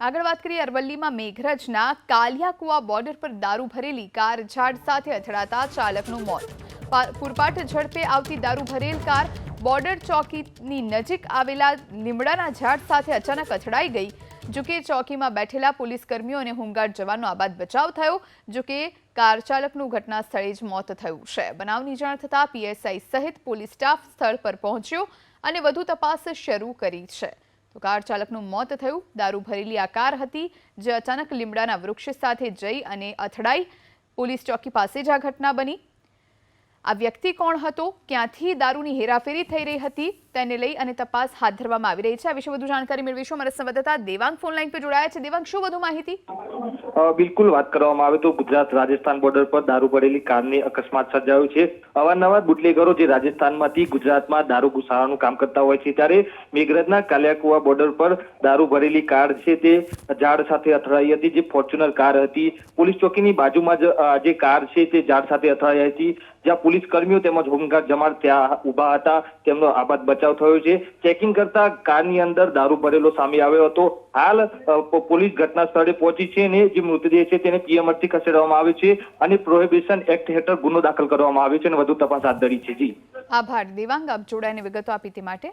આગળ વાત કરીએ અરવલ્લીમાં મેઘરજના કાલિયાકુવા બોર્ડર પર દારૂ ભરેલી કાર ઝાડ સાથે અથડાતા ચાલકનું મોત. પૂરપાટ ઝડપે આવતી દારૂ ભરેલ કાર બોર્ડર ચોકીની નજીક આવેલા લીમડાના ઝાડ સાથે અચાનક અથડાઈ ગઈ જોકે ચોકીમાં બેઠેલા પોલીસ કર્મીઓ અને હોમગાર્ડ જવાનો આબાદ બચાવ થયો જોકે કાર ચાલકનું ઘટના સ્થળે જ મોત થયું છે. બનાવની જાણ થતાં પીએસઆઈ સહિત પોલીસ સ્ટાફ સ્થળ પર પહોંચ્યો અને વધુ તપાસ શરૂ કરી છે. તો કાર ચાલકનું મોત થયું. દારૂ ભરેલી આ કાર હતી, જે અચાનક લીમડાના વૃક્ષ સાથે જઈ અને અથડાઈ પોલીસ ચોકી પાસે જ આ ઘટના બની. આ વ્યક્તિ કોણ હતો? ક્યાંથી દારૂની હેરાફેરી થઈ રહી હતી? તેને લઈ અને તપાસ હાથ ધરવામાં આવી રહી છે. આ વિશે વધુ જાણકારી મેળવીશું. અમારા સંવાદદાતા દેવાંગ ફોનલાઈન પર જોડાયા છે. દેવાંગ, શું વધુ માહિતી? બિલકુલ વાત કરવામાં આવે તો ગુજરાત રાજસ્થાન બોર્ડર પર દારૂ ભરેલી કારની અકસ્માત સર્જાયો છે. અવારનવાર બુટલેગરો જે રાજસ્થાનમાંથી ગુજરાતમાં દારૂ ઘુસાવાનું કામ કરતા હોય છે, ત્યારે મેઘરજના કાલિયાકુવા બોર્ડર પર દારૂ ભરેલી કાર છે તે ઝાડ સાથે અથડાઈ હતી, જે ફોર્ચ્યુનર કાર હતી. પોલીસ ચોકીની બાજુમાં જ જે કાર છે તે ઝાડ સાથે અથડાઈ હતી. જ્યાં પોલીસ કર્મીઓ તેમજ હોમગાર્ડ જમાડ ત્યાં ઊભા હતા. તેમનો આબાદ બચાવ થયો છે. ચેકિંગ કરતા કારની અંદર દારૂ ભરેલો સામે આવ્યો હતો. હાલ પોલીસ ઘટના સ્થળે પહોંચી છે અને જે મૃતદેહ છે તેને પીએમઆરથી ખસેડવામાં આવે છે અને પ્રોહિબિશન એક્ટ હેઠળ ગુનો દાખલ કરવામાં આવ્યો છે અને વધુ તપાસ હાથ ધરી છે. જી. આભાર. દેવાંગ, આપ જોડાઈને વિગતો આપી માટે.